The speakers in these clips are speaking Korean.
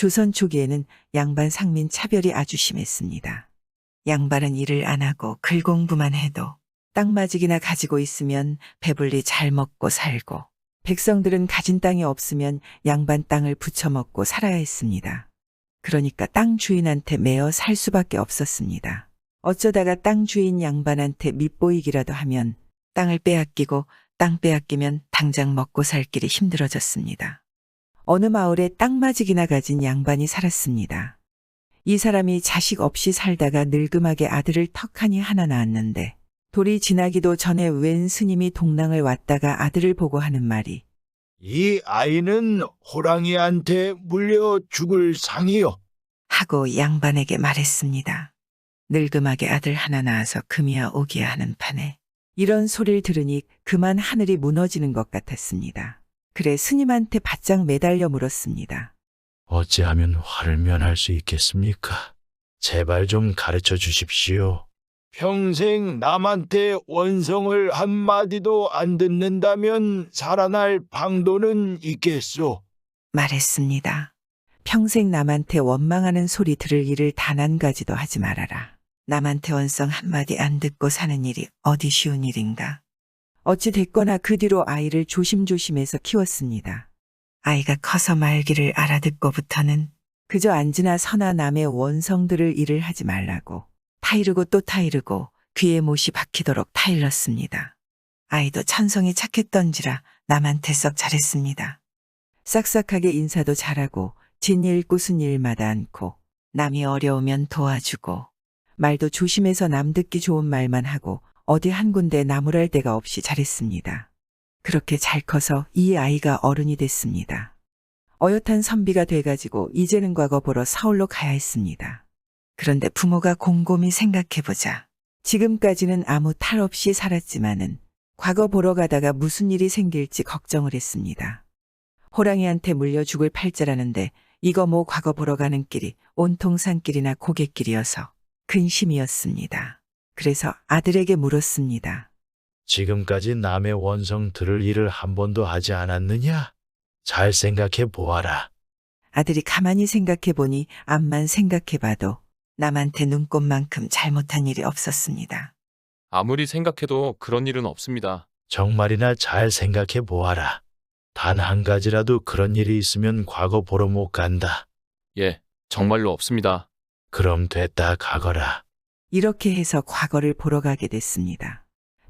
조선 초기에는 양반 상민 차별이 아주 심했습니다. 양반은 일을 안 하고 글 공부만 해도 땅마직이나 가지고 있으면 배불리 잘 먹고 살고 백성들은 가진 땅이 없으면 양반 땅을 부쳐먹고 살아야 했습니다. 그러니까 땅 주인한테 매어 살 수밖에 없었습니다. 어쩌다가 땅 주인 양반한테 밑보이기라도 하면 땅을 빼앗기고 땅 빼앗기면 당장 먹고 살 길이 힘들어졌습니다. 어느 마을에 땅마직이나 가진 양반이 살았습니다. 이 사람이 자식 없이 살다가 늙음하게 아들을 턱하니 하나 낳았는데 돌이 지나기도 전에 웬 스님이 동랑을 왔다가 아들을 보고 하는 말이 이 아이는 호랑이한테 물려 죽을 상이요. 하고 양반에게 말했습니다. 늙음하게 아들 하나 낳아서 금이야 오기야 하는 판에 이런 소리를 들으니 그만 하늘이 무너지는 것 같았습니다. 그래 스님한테 바짝 매달려 물었습니다. 어찌하면 화를 면할 수 있겠습니까? 제발 좀 가르쳐 주십시오. 평생 남한테 원성을 한마디도 안 듣는다면 살아날 방도는 있겠소. 말했습니다. 평생 남한테 원망하는 소리 들을 일을 단 한 가지도 하지 말아라. 남한테 원성 한마디 안 듣고 사는 일이 어디 쉬운 일인가. 어찌 됐거나 그 뒤로 아이를 조심조심해서 키웠습니다. 아이가 커서 말기를 알아듣고부터는 그저 앉으나 서나 남의 원성들을 일을 하지 말라고 타이르고 또 타이르고 귀에 못이 박히도록 타일렀습니다. 아이도 천성이 착했던지라 남한테 썩 잘했습니다. 싹싹하게 인사도 잘하고 진일 꾸순 일마다 않고 남이 어려우면 도와주고 말도 조심해서 남 듣기 좋은 말만 하고 어디 한 군데 나무랄 데가 없이 잘했습니다. 그렇게 잘 커서 이 아이가 어른이 됐습니다. 어엿한 선비가 돼가지고 이제는 과거 보러 서울로 가야 했습니다. 그런데 부모가 곰곰이 생각해보자. 지금까지는 아무 탈 없이 살았지만은 과거 보러 가다가 무슨 일이 생길지 걱정을 했습니다. 호랑이한테 물려 죽을 팔자라는데 이거 뭐 과거 보러 가는 길이 온통 산길이나 고갯길이어서 근심이었습니다. 그래서 아들에게 물었습니다. 지금까지 남의 원성 들을 일을 한 번도 하지 않았느냐? 잘 생각해 보아라. 아들이 가만히 생각해 보니 암만 생각해 봐도 남한테 눈꽃만큼 잘못한 일이 없었습니다. 아무리 생각해도 그런 일은 없습니다. 정말이나 잘 생각해 보아라. 단 한 가지라도 그런 일이 있으면 과거 보러 못 간다. 예, 정말로 없습니다. 그럼 됐다 가거라. 이렇게 해서 과거를 보러 가게 됐습니다.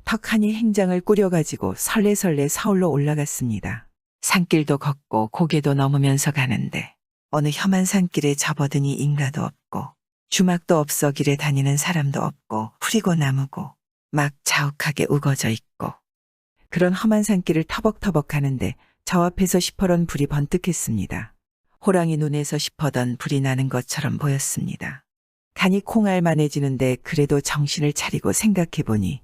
턱하니 행장을 꾸려가지고 설레설레 서울로 올라갔습니다. 산길도 걷고 고개도 넘으면서 가는데 어느 험한 산길에 접어드니 인가도 없고 주막도 없어 길에 다니는 사람도 없고 풀이고 나무고 막 자욱하게 우거져 있고 그런 험한 산길을 터벅터벅 가는데 저 앞에서 시퍼런 불이 번뜩했습니다. 호랑이 눈에서 시퍼던 불이 나는 것처럼 보였습니다. 간이 콩알만해지는데 그래도 정신을 차리고 생각해보니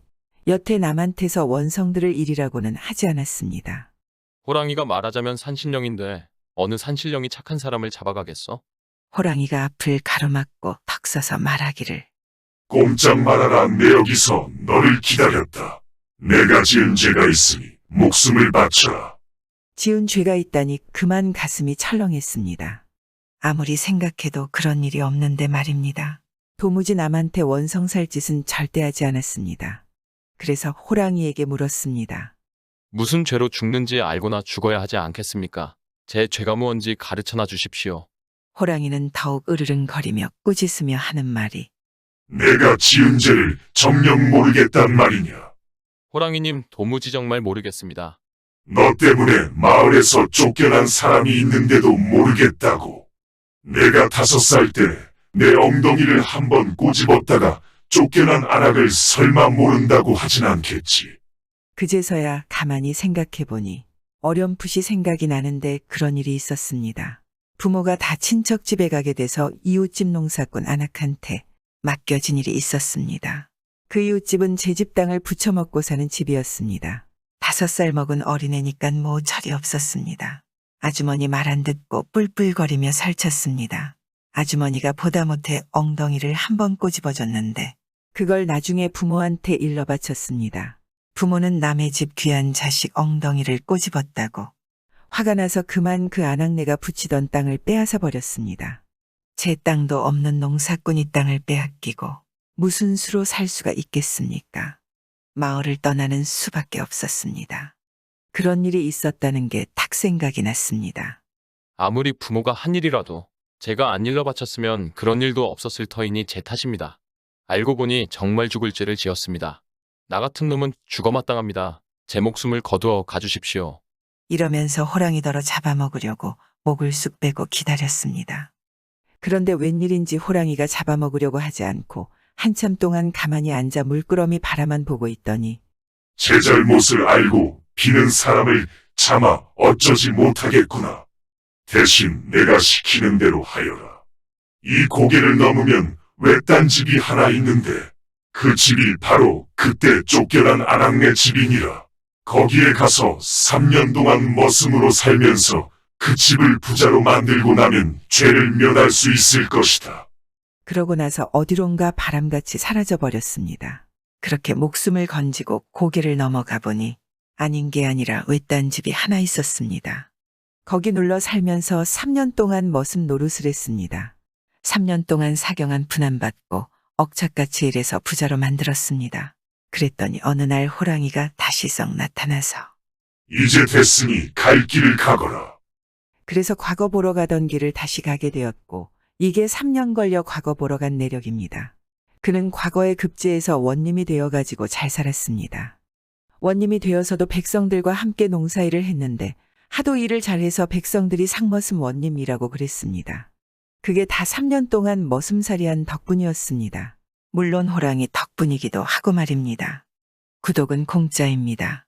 여태 남한테서 원성들을 일이라고는 하지 않았습니다. 호랑이가 말하자면 산신령인데 어느 산신령이 착한 사람을 잡아가겠어? 호랑이가 앞을 가로막고 턱 서서 말하기를 꼼짝 말아라 내 여기서 너를 기다렸다. 내가 지은 죄가 있으니 목숨을 바쳐라. 지은 죄가 있다니 그만 가슴이 철렁했습니다. 아무리 생각해도 그런 일이 없는데 말입니다. 도무지 남한테 원성 살 짓은 절대 하지 않았습니다. 그래서 호랑이에게 물었습니다. 무슨 죄로 죽는지 알고나 죽어야 하지 않겠습니까? 제 죄가 무언지 가르쳐나 주십시오. 호랑이는 더욱 으르릉거리며 꾸짖으며 하는 말이 내가 지은 죄를 정녕 모르겠단 말이냐. 호랑이님 도무지 정말 모르겠습니다. 너 때문에 마을에서 쫓겨난 사람이 있는데도 모르겠다고. 내가 다섯 살 때 내 엉덩이를 한번 꼬집었다가 쫓겨난 안악을 설마 모른다고 하진 않겠지. 그제서야 가만히 생각해보니 어렴풋이 생각이 나는데 그런 일이 있었습니다. 부모가 다 친척 집에 가게 돼서 이웃집 농사꾼 안악한테 맡겨진 일이 있었습니다. 그 이웃집은 제 집 땅을 부쳐먹고 사는 집이었습니다. 다섯 살 먹은 어린애니까 뭐 철이 없었습니다. 아주머니 말 안 듣고 뿔뿔거리며 살쳤습니다. 아주머니가 보다 못해 엉덩이를 한 번 꼬집어줬는데 그걸 나중에 부모한테 일러 바쳤습니다. 부모는 남의 집 귀한 자식 엉덩이를 꼬집었다고 화가 나서 그만 그 아낙네가 붙이던 땅을 빼앗아 버렸습니다. 제 땅도 없는 농사꾼이 땅을 빼앗기고 무슨 수로 살 수가 있겠습니까? 마을을 떠나는 수밖에 없었습니다. 그런 일이 있었다는 게 탁 생각이 났습니다. 아무리 부모가 한 일이라도 제가 안 일러 바쳤으면 그런 일도 없었을 터이니 제 탓입니다. 알고 보니 정말 죽을 죄를 지었습니다. 나 같은 놈은 죽어 마땅합니다. 제 목숨을 거두어 가주십시오. 이러면서 호랑이더러 잡아먹으려고 목을 쑥 빼고 기다렸습니다. 그런데 웬일인지 호랑이가 잡아먹으려고 하지 않고 한참 동안 가만히 앉아 물끄러미 바라만 보고 있더니 제 잘못을 알고 비는 사람을 차마 어쩌지 못하겠구나. 대신 내가 시키는 대로 하여라. 이 고개를 넘으면 외딴 집이 하나 있는데 그 집이 바로 그때 쫓겨난 아낙네 집이니라. 거기에 가서 3년 동안 머슴으로 살면서 그 집을 부자로 만들고 나면 죄를 면할 수 있을 것이다. 그러고 나서 어디론가 바람같이 사라져 버렸습니다. 그렇게 목숨을 건지고 고개를 넘어가 보니 아닌 게 아니라 외딴 집이 하나 있었습니다. 거기 눌러 살면서 3년 동안 머슴 노릇을 했습니다. 3년 동안 사경한 분함받고 억착같이 일해서 부자로 만들었습니다. 그랬더니 어느 날 호랑이가 다시 썩 나타나서 이제 됐으니 갈 길을 가거라. 그래서 과거 보러 가던 길을 다시 가게 되었고 이게 3년 걸려 과거 보러 간 내력입니다. 그는 과거에 급제해서 원님이 되어가지고 잘 살았습니다. 원님이 되어서도 백성들과 함께 농사일을 했는데 하도 일을 잘해서 백성들이 상머슴 원님이라고 그랬습니다. 그게 다 3년 동안 머슴살이한 덕분이었습니다. 물론 호랑이 덕분이기도 하고 말입니다. 구독은 공짜입니다.